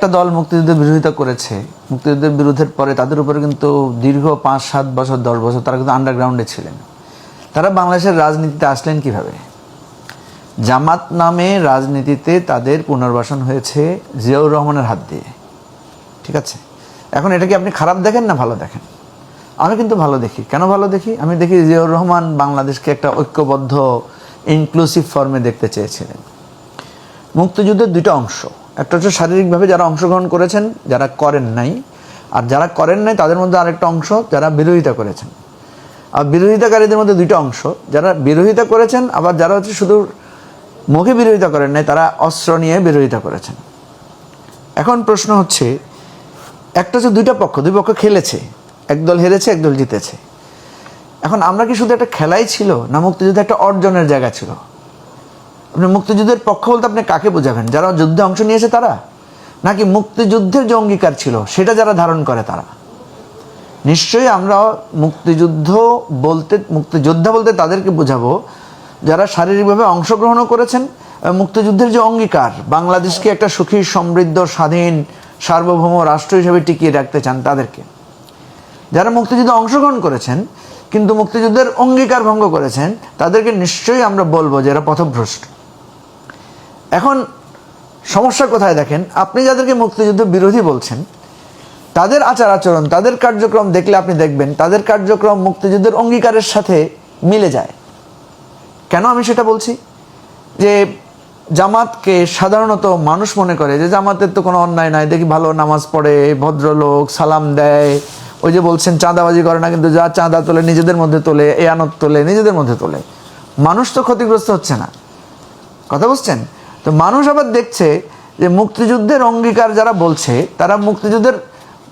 একটা দল মুক্তিযুদ্ধের বিরোধিতা করেছে, মুক্তিযুদ্ধের বিরোধের পরে তাদের উপরে কিন্তু দীর্ঘ পাঁচ, সাত বছর, দশ বছর তারা কিন্তু আন্ডারগ্রাউন্ডে ছিলেন। তারা বাংলাদেশের রাজনীতিতে আসলেন কীভাবে? জামাত নামে রাজনীতিতে তাদের পুনর্বাসন হয়েছে জিয়াউর রহমানের হাত দিয়ে। ঠিক আছে? এখন এটা কি আপনি খারাপ দেখেন না ভালো দেখেন? আমি কিন্তু ভালো দেখি। কেন ভালো দেখি? আমি দেখি জিয়াউর রহমান বাংলাদেশকে একটা ঐক্যবদ্ধ ইনক্লুসিভ ফর্মে দেখতে চেয়েছিলেন। মুক্তিযুদ্ধের দুটো অংশ। একটা হচ্ছে শারীরিকভাবে যারা অংশগ্রহণ করেছেন, যারা করেন নাই, আর যারা করেন নাই তাদের মধ্যে আরেকটা অংশ যারা বিরোধিতা করেছেন। আর বিরোধিতাকারীদের মধ্যে দুইটা অংশ, যারা বিরোধিতা করেছেন, আবার যারা হচ্ছে শুধু মুখে বিরোধিতা করেন নাই, তারা অস্ত্র নিয়ে বিরোধিতা করেছেন। এখন প্রশ্ন হচ্ছে, একটা হচ্ছে দুইটা পক্ষ, দুই পক্ষ খেলেছে, একদল হেরেছে, একদল জিতেছে। এখন আমরা কি শুধু একটা খেলাই ছিল, না মুক্তিযুদ্ধ একটা অর্জনের জায়গা ছিল? আপনি মুক্তিযুদ্ধের পক্ষ বলতে আপনি কাকে বোঝাবেন? যারা যুদ্ধে অংশ নিয়েছে তারা? নাকি মুক্তিযুদ্ধের যে অঙ্গীকার ছিল, সেটা যারা ধারণ করে তারা? নিশ্চয়ই আমরা মুক্তিযুদ্ধ বলতে, মুক্তিযোদ্ধা বলতে তাদেরকে বোঝাবো, যারা শারীরিকভাবে অংশগ্রহণও করেছেন মুক্তিযুদ্ধের যে অঙ্গীকার, বাংলাদেশকে একটা সুখী, সমৃদ্ধ, স্বাধীন, সার্বভৌম রাষ্ট্র হিসেবে টিকিয়ে রাখতে চান তাদেরকে। যারা মুক্তিযুদ্ধে অংশগ্রহণ করেছেন, কিন্তু মুক্তিযুদ্ধের অঙ্গীকার ভঙ্গ করেছেন, তাদেরকে নিশ্চয়ই আমরা বলব যে এরা পথভ্রষ্ট। এখন সমস্যা কোথায় দেখেন? আপনি যাদেরকে মুক্তিযুদ্ধ বিরোধী বলছেন, তাদের আচার আচরণ, তাদের কার্যক্রম দেখলে আপনি দেখবেন, তাদের কার্যক্রম মুক্তিযুদ্ধের অঙ্গীকারের সাথে মিলে যায়। কেন আমি সেটা বলছি? যে জামাতকে সাধারণত মানুষ মনে করে যে জামাতের তো কোনো অন্যায় নাই, দেখি ভালো নামাজ পড়ে, ভদ্রলোক, সালাম দেয়, ওই যে বলছেন চাঁদাবাজি করে না, কিন্তু যা চাঁদা তোলে নিজেদের মধ্যে তোলে, এ আনত তোলে, নিজেদের মধ্যে তোলে। মানুষ তো ক্ষতিগ্রস্ত হচ্ছে না। কথা বুঝছেন? তো মানুষ আবার দেখছে যে মুক্তিযুদ্ধের অঙ্গীকার যারা বলছে তারা মুক্তিযুদ্ধের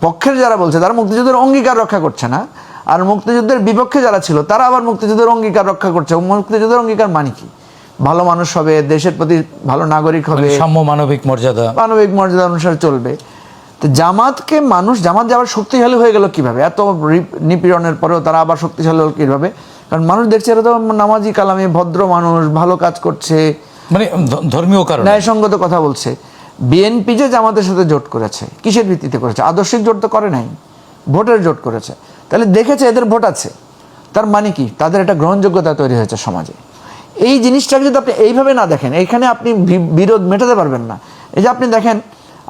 পক্ষের যারা বলছে তারা মুক্তিযুদ্ধের অঙ্গীকার রক্ষা করছে না। আর মুক্তিযুদ্ধের বিপক্ষে যারা ছিল তারা আবার মুক্তিযুদ্ধের অঙ্গীকার রক্ষা করছে। মুক্তিযুদ্ধের অঙ্গীকার মানে কি? ভালো মানুষ হবে দেশের প্রতি ভালো নাগরিক হবে। মানে সাম্য মানবিক মর্যাদা। মানবিক মর্যাদা অনুসারে চলবে। তো জামাতকে মানুষ জামাত যে আবার শক্তিশালী হয়ে গেল কীভাবে? এত নিপীড়নের পরেও তারা আবার শক্তিশালী হল কীভাবে? কারণ মানুষ দেখছে এরা তো নামাজি কালামে ভদ্র মানুষ ভালো কাজ করছে। মানে ধর্মীয় কারণ। ন্যায়সঙ্গত কথা বলছে। বিএনপি যে জামাতের সাথে জোট করেছে, কিসের ভিত্তিতে করেছে? আদর্শিক জোট তো করে নাই, ভোটের জোট করেছে। তাহলে দেখেছে এদের ভোট আছে। তার মানে কি? তাদের একটা গ্রহণযোগ্যতা তৈরি হয়েছে সমাজে। এই জিনিসটাকে যদি আপনি এইভাবে না দেখেন, এখানে আপনি বিরোধ মেটাতে পারবেন না। এই যে আপনি দেখেন,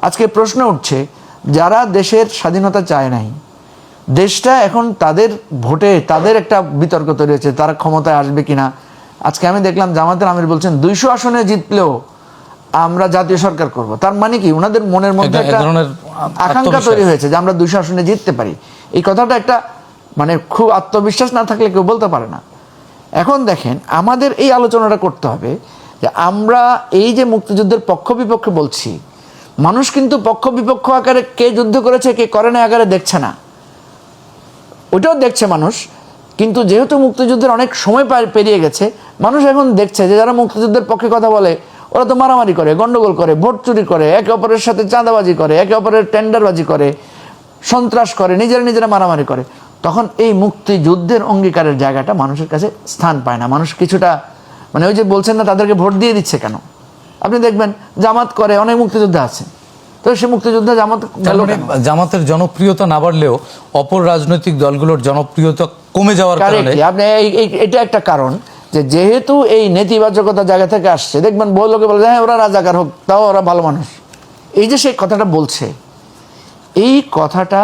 আজকে প্রশ্ন উঠছে, যারা দেশের স্বাধীনতা চায় নাই, দেশটা এখন তাদের ভোটে তাদের একটা বিতর্ক তৈরি হয়েছে, তারা ক্ষমতায় আসবে কিনা? আজকে আমি দেখলাম জামাতের আমির বলছেন দুইশো আসনে জিতলেও আমরা জাতীয় সরকার করব। তার মানে কি? ওনাদের মনের মধ্যে একটা- আকাঙ্ক্ষা তৈরি হয়েছে যে আমরা দুইশো আসনে জিততে পারি। এই কথাটা একটা মানে খুব আত্মবিশ্বাস না থাকলে কেউ বলতে পারে না। এখন দেখেন আমাদের এই আলোচনাটা করতে হবে যে আমরা এই যে মুক্তিযুদ্ধের পক্ষ বিপক্ষে বলছি মানুষ কিন্তু পক্ষ বিপক্ষ আকারে কে যুদ্ধ করেছে কে করে না আকারে দেখছে না। ওটাও দেখছে মানুষ। কিন্তু যেহেতু মুক্তিযুদ্ধের অনেক সময় পার- পেরিয়ে গেছে, মানুষ এখন দেখছে যে যারা মুক্তিযুদ্ধের পক্ষে কথা বলে, ওরা তো মারামারি করে, গন্ডগোল করে, ভোট চুরি করে, একে অপরের সাথে চাঁদাবাজি করে, একে অপরের টেন্ডারবাজি করে, সন্ত্রাস করে, নিজেরা নিজেরা মারামারি করে, তখন এই মুক্তিযুদ্ধের অঙ্গীকারের জায়গাটা মানুষের কাছে স্থান পায় না। মানুষ কিছুটা মানে ওই যে বলছেন না, তাদেরকে ভোট দিয়ে দিচ্ছে কেন? আপনি দেখবেন জামাত করে, অনেক মুক্তিযোদ্ধা আছে। তো সে মুক্তিযোদ্ধা জামাত মানে? জামাতের জনপ্রিয়তা না বাড়লেও অপর রাজনৈতিক দলগুলোর জনপ্রিয়তা কমে যাওয়ার কারণে আপনি এটা একটা কারণ যে যেহেতু এই নেতিবাচকতা জায়গা থেকে আসছে দেখবেন বহু লোকে বলে হ্যাঁ ওরা রাজাকার হোক তাও ওরা ভালো মানুষ। এই যে সেই কথাটা বলছে এই কথাটা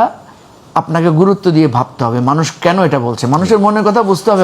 আপনাকে গুরুত্ব দিয়ে ভাবতে হবে। মানুষ কেন এটা বলছে? মানুষের মনের কথা বুঝতে হবে